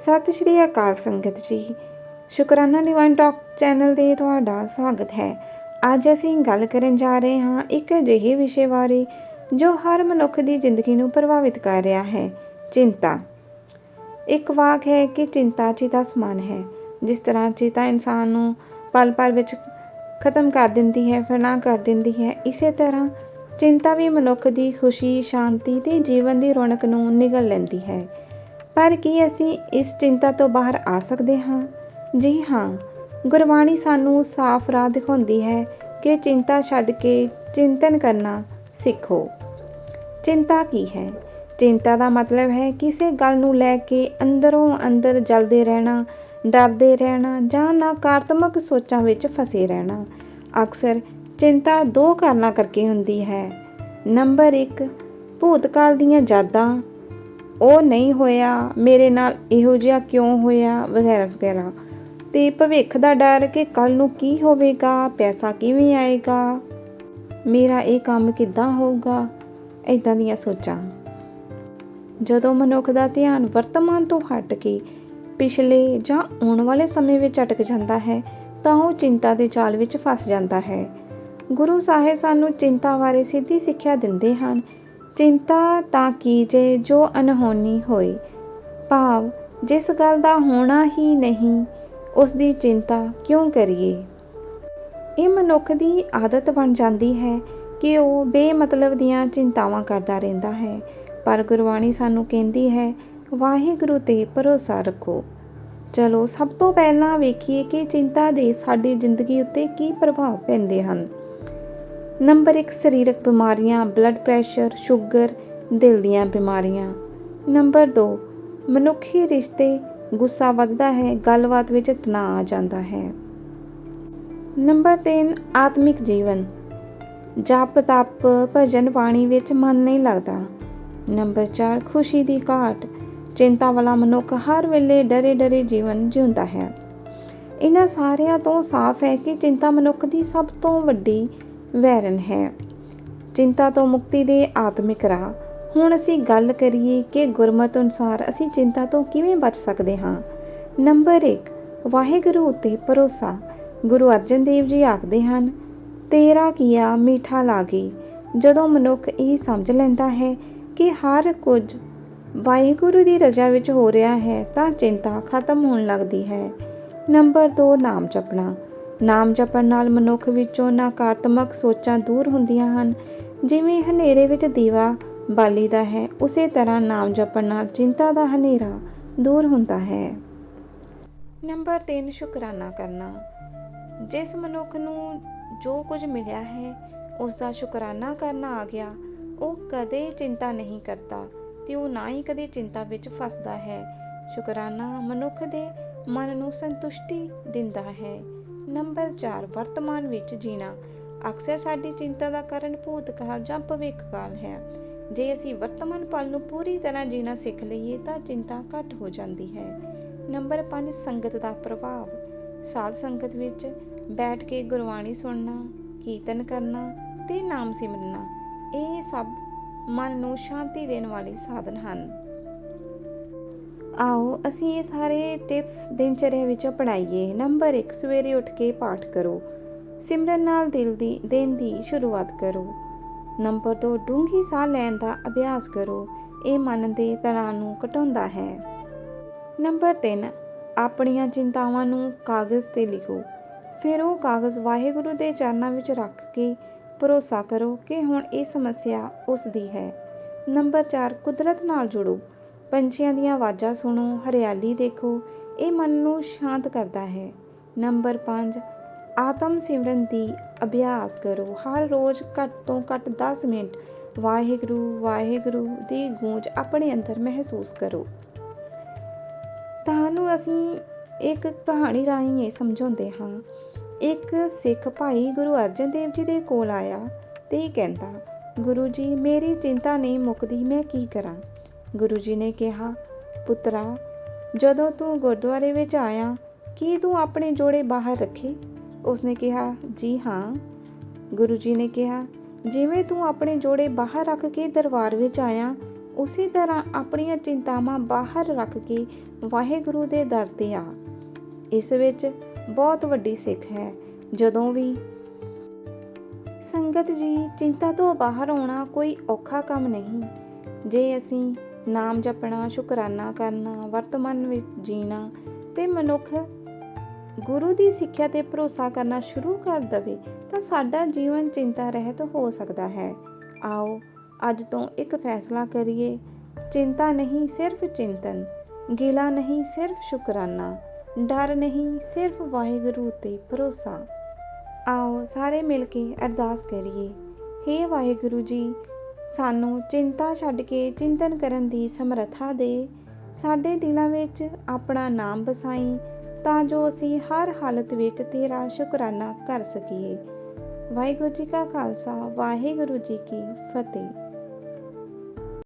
ਸਤਿ ਸ਼੍ਰੀ ਅਕਾਲ ਸੰਗਤ ਜੀ। ਸ਼ੁਕਰਾਨਾ ਡਿਵਾਈਨ ਟਾਕ ਚੈਨਲ ਤੇ ਤੁਹਾਡਾ ਸਵਾਗਤ ਹੈ। ਅੱਜ ਅਸੀਂ ਗੱਲ ਕਰਨ ਜਾ ਰਹੇ ਹਾਂ ਇੱਕ ਅਜਿਹੇ ਵਿਸ਼ੇ ਬਾਰੇ ਜੋ ਹਰ ਮਨੁੱਖ ਦੀ ਜ਼ਿੰਦਗੀ ਨੂੰ ਪ੍ਰਭਾਵਿਤ ਕਰ ਰਿਹਾ ਹੈ, ਚਿੰਤਾ। ਇੱਕ ਵਾਕ ਹੈ ਕਿ ਚਿੰਤਾ ਚਿਤਾ ਸਮਾਨ ਹੈ। ਜਿਸ ਤਰ੍ਹਾਂ ਚਿਤਾ ਇਨਸਾਨ ਨੂੰ ਪਲ ਪਲ ਵਿੱਚ ਖਤਮ ਕਰ ਦਿੰਦੀ ਹੈ, ਫਨਾ ਕਰ ਦਿੰਦੀ ਹੈ, ਇਸੇ ਤਰ੍ਹਾਂ ਚਿੰਤਾ ਵੀ ਮਨੁੱਖ ਦੀ ਖੁਸ਼ੀ, ਸ਼ਾਂਤੀ ਤੇ ਜੀਵਨ ਦੀ ਰੌਣਕ ਨੂੰ ਨਿਗਲ ਲੈਂਦੀ ਹੈ। ਪਰ ਕੀ ਅਸੀਂ ਇਸ ਚਿੰਤਾ ਤੋਂ ਬਾਹਰ ਆ ਸਕਦੇ ਹਾਂ? ਜੀ ਹਾਂ, ਗੁਰਬਾਣੀ ਸਾਨੂੰ ਸਾਫ਼ ਰਾਹ ਦਿਖਾਉਂਦੀ ਹੈ ਕਿ ਚਿੰਤਾ ਛੱਡ ਕੇ ਚਿੰਤਨ ਕਰਨਾ ਸਿੱਖੋ। ਚਿੰਤਾ ਕੀ ਹੈ? ਚਿੰਤਾ ਦਾ ਮਤਲਬ ਹੈ ਕਿਸੇ ਗੱਲ ਨੂੰ ਲੈ ਕੇ ਅੰਦਰੋਂ ਅੰਦਰ ਜਲਦੇ ਰਹਿਣਾ, ਡਰਦੇ ਰਹਿਣਾ ਜਾਂ ਨਕਾਰਾਤਮਕ ਸੋਚਾਂ ਵਿੱਚ ਫਸੇ ਰਹਿਣਾ। ਅਕਸਰ ਚਿੰਤਾ ਦੋ ਕਾਰਨਾਂ ਕਰਕੇ ਹੁੰਦੀ ਹੈ। ਨੰਬਰ 1 ਭੂਤਕਾਲ ਦੀਆਂ ਯਾਦਾਂ। ਉਹ ਨਹੀਂ ਹੋਇਆ, ਮੇਰੇ ਨਾਲ ਇਹੋ ਜਿਹਾ ਕਿਉਂ ਹੋਇਆ, ਵਗੈਰਾ ਵਗੈਰਾ। ਤੇ ਭਵਿੱਖ ਦਾ ਡਰ ਕਿ ਕੱਲ ਨੂੰ ਕੀ ਹੋਵੇਗਾ, ਪੈਸਾ ਕਿਵੇਂ ਆਏਗਾ? ਮੇਰਾ ਇਹ ਕੰਮ ਕਿੱਦਾਂ ਹੋਊਗਾ? ਇਦਾਂ ਦੀਆਂ ਸੋਚਾਂ। ਜਦੋਂ ਮਨੁੱਖ ਦਾ ਧਿਆਨ ਵਰਤਮਾਨ ਤੋਂ ਹਟ ਕੇ ਪਿਛਲੇ ਜਾਂ ਆਉਣ ਵਾਲੇ ਸਮੇਂ ਵਿੱਚ ਅਟਕ ਜਾਂਦਾ ਹੈ, ਤਾਂ ਉਹ ਚਿੰਤਾ ਦੇ ਜਾਲ ਵਿੱਚ ਫਸ ਜਾਂਦਾ ਹੈ। ਗੁਰੂ ਸਾਹਿਬ ਸਾਨੂੰ ਚਿੰਤਾ ਬਾਰੇ ਸਿੱਧੀ ਸਿੱਖਿਆ ਦਿੰਦੇ ਹਨ ਚਿੰਤਾ ਤਾਂ ਕੀਜੇ ਜੋ ਅਨਹੋਣੀ ਹੋਏ ਭਾਵ, ਜਿਸ ਗੱਲ ਦਾ ਹੋਣਾ ਹੀ ਨਹੀਂ ਉਸ ਦੀ ਚਿੰਤਾ ਕਿਉਂ ਕਰੀਏ? ਇਹ ਮਨੁੱਖ ਦੀ ਆਦਤ ਬਣ ਜਾਂਦੀ ਹੈ ਕਿ ਉਹ ਬੇਮਤਲਬ ਦੀਆਂ ਚਿੰਤਾਵਾਂ ਕਰਦਾ ਰਹਿੰਦਾ ਹੈ। ਪਰ ਗੁਰਬਾਣੀ ਸਾਨੂੰ ਕਹਿੰਦੀ ਹੈ, ਵਾਹਿਗੁਰੂ ਤੇ ਭਰੋਸਾ ਰੱਖੋ। ਚਲੋ, ਸਭ ਤੋਂ ਪਹਿਲਾਂ ਵੇਖੀਏ ਕਿ ਚਿੰਤਾ ਦੇ ਸਾਡੀ ਜ਼ਿੰਦਗੀ ਉੱਤੇ ਕੀ ਪ੍ਰਭਾਵ ਪੈਂਦੇ ਹਨ। ਨੰਬਰ 1 ਸਰੀਰਕ ਬਿਮਾਰੀਆਂ ਬਲੱਡ ਪ੍ਰੈਸ਼ਰ ਸ਼ੂਗਰ ਦਿਲ ਦੀਆਂ ਬਿਮਾਰੀਆਂ। ਨੰਬਰ 2 ਮਨੁੱਖੀ ਰਿਸ਼ਤੇ, ਗੁੱਸਾ ਵੱਧਦਾ ਹੈ, ਗੱਲਬਾਤ ਵਿੱਚ ਤਣਾਅ ਆ ਜਾਂਦਾ ਹੈ। ਨੰਬਰ 3 ਆਤਮਿਕ ਜੀਵਨ। ਜਪ ਤਪ ਭਜਨ ਪਾਣੀ ਵਿੱਚ ਮਨ ਨਹੀਂ ਲੱਗਦਾ। ਨੰਬਰ 4 ਖੁਸ਼ੀ ਦੀ ਘਾਟ। ਚਿੰਤਾ ਵਾਲਾ ਮਨੁੱਖ ਹਰ ਵੇਲੇ ਡਰੇ ਡਰੇ ਜੀਵਨ ਜਿਉਂਦਾ ਹੈ। ਇਹਨਾਂ ਸਾਰਿਆਂ ਤੋਂ ਸਾਫ਼ ਹੈ ਕਿ ਚਿੰਤਾ ਮਨੁੱਖ ਦੀ ਸਭ ਤੋਂ ਵੱਡੀ ਵੈਰਨ ਹੈ। ਚਿੰਤਾ ਤੋਂ ਮੁਕਤੀ ਦੇ ਆਤਮਿਕ ਰਾਹ। ਹੁਣ ਅਸੀਂ ਗੱਲ ਕਰੀਏ ਕਿ ਗੁਰਮਤ ਅਨੁਸਾਰ ਅਸੀਂ ਚਿੰਤਾ ਤੋਂ ਕਿਵੇਂ ਬਚ ਸਕਦੇ ਹਾਂ। ਨੰਬਰ 1 ਵਾਹਿਗੁਰੂ ਉਤੇ ਭਰੋਸਾ। ਗੁਰੂ ਅਰਜਨ ਦੇਵ ਜੀ ਆਖਦੇ ਹਨ, ਤੇਰਾ ਕੀਆ ਮੀਠਾ ਲਾਗੇ। ਜਦੋਂ ਮਨੁੱਖ ਇਹ ਸਮਝ ਲੈਂਦਾ ਹੈ ਕਿ ਹਰ ਕੁਝ ਵਾਹਿਗੁਰੂ ਦੀ ਰਜ਼ਾ ਵਿੱਚ ਹੋ ਰਿਹਾ ਹੈ ਤਾਂ ਚਿੰਤਾ ਖਤਮ ਹੋਣ ਲੱਗਦੀ ਹੈ। ਨੰਬਰ 2 ਨਾਮ ਜਪਣਾ। ਨਾਮ ਜਪਣ ਨਾਲ ਮਨੁੱਖ ਵਿੱਚੋਂ ਨਕਾਰਾਤਮਕ ਸੋਚਾਂ ਦੂਰ ਹੁੰਦੀਆਂ ਹਨ। ਜਿਵੇਂ ਹਨੇਰੇ ਵਿੱਚ ਦੀਵਾ ਬਾਲੀਦਾ ਹੈ, ਉਸੇ ਤਰ੍ਹਾਂ ਨਾਮ ਜਪਣ ਨਾਲ ਚਿੰਤਾ ਦਾ ਹਨੇਰਾ ਦੂਰ ਹੁੰਦਾ ਹੈ। ਨੰਬਰ 3 ਸ਼ੁਕਰਾਨਾ ਕਰਨਾ। ਜਿਸ ਮਨੁੱਖ ਨੂੰ ਜੋ ਕੁਝ ਮਿਲਿਆ ਹੈ ਉਸ ਦਾ ਸ਼ੁਕਰਾਨਾ ਕਰਨਾ ਆ ਗਿਆ। ਉਹ ਕਦੇ ਚਿੰਤਾ ਨਹੀਂ ਕਰਦਾ ਤੇ ਉਹ ਨਾ ਹੀ ਕਦੇ ਚਿੰਤਾ ਵਿੱਚ ਫਸਦਾ ਹੈ। ਸ਼ੁਕਰਾਨਾ ਮਨੁੱਖ ਦੇ ਮਨ ਨੂੰ ਸੰਤੁਸ਼ਟੀ ਦਿੰਦਾ ਹੈ। ਨੰਬਰ 4 ਵਰਤਮਾਨ ਵਿੱਚ ਜੀਣਾ। ਅਕਸਰ ਸਾਡੀ ਚਿੰਤਾ ਦਾ ਕਾਰਨ ਭੂਤਕਾਲ ਜਾਂ ਭਵਿੱਖਕਾਲ ਹੈ। ਜੇ ਅਸੀਂ ਵਰਤਮਾਨ ਪਲ ਨੂੰ ਪੂਰੀ ਤਰ੍ਹਾਂ ਜੀਣਾ ਸਿੱਖ ਲਈਏ ਤਾਂ ਚਿੰਤਾ ਘੱਟ ਹੋ ਜਾਂਦੀ ਹੈ। ਨੰਬਰ 5 ਸੰਗਤ ਦਾ ਪ੍ਰਭਾਵ। ਸਾਧ ਸੰਗਤ ਵਿੱਚ ਬੈਠ ਕੇ ਗੁਰਬਾਣੀ ਸੁਣਨਾ, ਕੀਰਤਨ ਕਰਨਾ ਤੇ ਨਾਮ ਸਿਮਰਨਾ, ਇਹ ਸਭ ਮਨ ਨੂੰ ਸ਼ਾਂਤੀ ਦੇਣ ਵਾਲੇ ਸਾਧਨ ਹਨ। ਆਓ ਅਸੀਂ ਇਹ ਸਾਰੇ ਟਿਪਸ ਦਿਨਚਰਿਆ ਵਿੱਚ ਅਪਣਾਈਏ। ਨੰਬਰ 1 ਸਵੇਰੇ ਉੱਠ ਕੇ ਪਾਠ ਕਰੋ। ਸਿਮਰਨ ਨਾਲ ਦਿਲ ਦੀ, ਦਿਨ ਦੀ ਸ਼ੁਰੂਆਤ ਕਰੋ। ਨੰਬਰ 2 ਡੂੰਘੀ ਸਾਹ ਲੈਣ ਦਾ ਅਭਿਆਸ ਕਰੋ। ਇਹ ਮਨ ਦੇ ਤਣਾਅ ਨੂੰ ਘਟਾਉਂਦਾ ਹੈ। ਨੰਬਰ 3 ਆਪਣੀਆਂ ਚਿੰਤਾਵਾਂ ਨੂੰ ਕਾਗਜ਼ ਤੇ ਲਿਖੋ। ਫਿਰ ਉਹ ਕਾਗਜ਼ ਵਾਹਿਗੁਰੂ ਦੇ ਚਰਨਾਂ ਵਿੱਚ ਰੱਖ ਕੇ ਭਰੋਸਾ ਕਰੋ ਕਿ ਹੁਣ ਇਹ ਸਮੱਸਿਆ ਉਸ ਦੀ ਹੈ। ਨੰਬਰ 4 ਕੁਦਰਤ ਨਾਲ ਜੁੜੋ। ਪੰਛੀਆਂ ਦੀਆਂ ਆਵਾਜ਼ਾਂ ਸੁਣੋ, ਹਰਿਆਲੀ ਦੇਖੋ, ਇਹ ਮਨ ਨੂੰ ਸ਼ਾਂਤ ਕਰਦਾ ਹੈ। ਨੰਬਰ 5 ਆਤਮ ਸਿਮਰਨ ਦੀ ਅਭਿਆਸ ਕਰੋ। ਹਰ ਰੋਜ਼ ਘੱਟ ਤੋਂ ਘੱਟ 10 ਮਿੰਟ ਵਾਹਿਗੁਰੂ ਵਾਹਿਗੁਰੂ ਦੀ ਗੂੰਜ ਆਪਣੇ ਅੰਦਰ ਮਹਿਸੂਸ ਕਰੋ। ਤੁਹਾਨੂੰ ਅਸੀਂ ਇੱਕ ਕਹਾਣੀ ਰਾਹੀਂ ਇਹ ਸਮਝਾਉਂਦੇ ਹਾਂ। ਇੱਕ ਸਿੱਖ ਭਾਈ ਗੁਰੂ ਅਰਜਨ ਦੇਵ ਜੀ ਦੇ ਕੋਲ ਆਇਆ ਤੇ ਇਹ ਕਹਿੰਦਾ, ਗੁਰੂ ਜੀ, ਮੇਰੀ ਚਿੰਤਾ ਨਹੀਂ ਮੁੱਕਦੀ, ਮੈਂ ਕੀ ਕਰਾਂ? ਗੁਰੂ ਜੀ ਨੇ ਕਿਹਾ, ਪੁੱਤਰਾ, ਜਦੋਂ ਤੂੰ ਗੁਰਦੁਆਰੇ ਵਿੱਚ ਆਇਆ, ਕੀ ਤੂੰ ਆਪਣੇ ਜੋੜੇ ਬਾਹਰ ਰੱਖੇ? ਉਸਨੇ ਕਿਹਾ, ਜੀ ਹਾਂ। ਗੁਰੂ ਜੀ ਨੇ ਕਿਹਾ, ਜਿਵੇਂ ਤੂੰ ਆਪਣੇ ਜੋੜੇ ਬਾਹਰ ਰੱਖ ਕੇ ਦਰਬਾਰ ਵਿੱਚ ਆਇਆ, ਉਸੇ ਤਰ੍ਹਾਂ ਆਪਣੀਆਂ ਚਿੰਤਾਵਾਂ ਬਾਹਰ ਰੱਖ ਕੇ ਵਾਹਿਗੁਰੂ ਦੇ ਦਰ ਤੇ ਆ। ਇਸ ਵਿੱਚ ਬਹੁਤ ਵੱਡੀ ਸਿੱਖ ਹੈ। ਜਦੋਂ ਵੀ ਸੰਗਤ ਜੀ ਚਿੰਤਾ ਤੋਂ ਬਾਹਰ ਆਉਣਾ ਕੋਈ ਔਖਾ ਕੰਮ ਨਹੀਂ। ਜੇ ਅਸੀਂ ਨਾਮ ਜਪਣਾ, ਸ਼ੁਕਰਾਨਾ ਕਰਨਾ, ਵਰਤਮਾਨ ਵਿੱਚ ਜੀਣਾ ਤੇ ਮਨੁੱਖ ਗੁਰੂ ਦੀ ਸਿੱਖਿਆ ਤੇ ਭਰੋਸਾ ਕਰਨਾ ਸ਼ੁਰੂ ਕਰ ਦਵੇ ਤਾਂ ਸਾਡਾ ਜੀਵਨ ਚਿੰਤਾ ਰਹਿਤ ਹੋ ਸਕਦਾ ਹੈ। ਆਓ, ਅੱਜ ਤੋਂ ਇੱਕ ਫੈਸਲਾ ਕਰੀਏ। ਚਿੰਤਾ ਨਹੀਂ ਸਿਰਫ ਚਿੰਤਨ, ਗਿਲਾ ਨਹੀਂ ਸਿਰਫ ਸ਼ੁਕਰਾਨਾ, ਡਰ ਨਹੀਂ ਸਿਰਫ ਵਾਹਿਗੁਰੂ ਤੇ ਭਰੋਸਾ। ਆਓ ਸਾਰੇ ਮਿਲ ਕੇ ਅਰਦਾਸ ਕਰੀਏ। हे ਵਾਹਿਗੁਰੂ ਜੀ ਸਾਨੂੰ ਚਿੰਤਾ ਛੱਡ ਕੇ ਚਿੰਤਨ ਕਰਨ ਦੀ ਸਮਰੱਥਾ ਦੇ। ਸਾਡੇ ਦਿਲਾਂ ਵਿੱਚ ਆਪਣਾ ਨਾਮ ਵਸਾਈ, ਤਾਂ ਜੋ ਅਸੀਂ ਹਰ ਹਾਲਤ ਵਿੱਚ ਤੇਰਾ ਸ਼ੁਕਰਾਨਾ ਕਰ ਸਕੀਏ। ਵਾਹਿਗੁਰੂ ਜੀ ਕਾ ਖਾਲਸਾ, ਵਾਹਿਗੁਰੂ ਜੀ ਕੀ ਫਤਿਹ।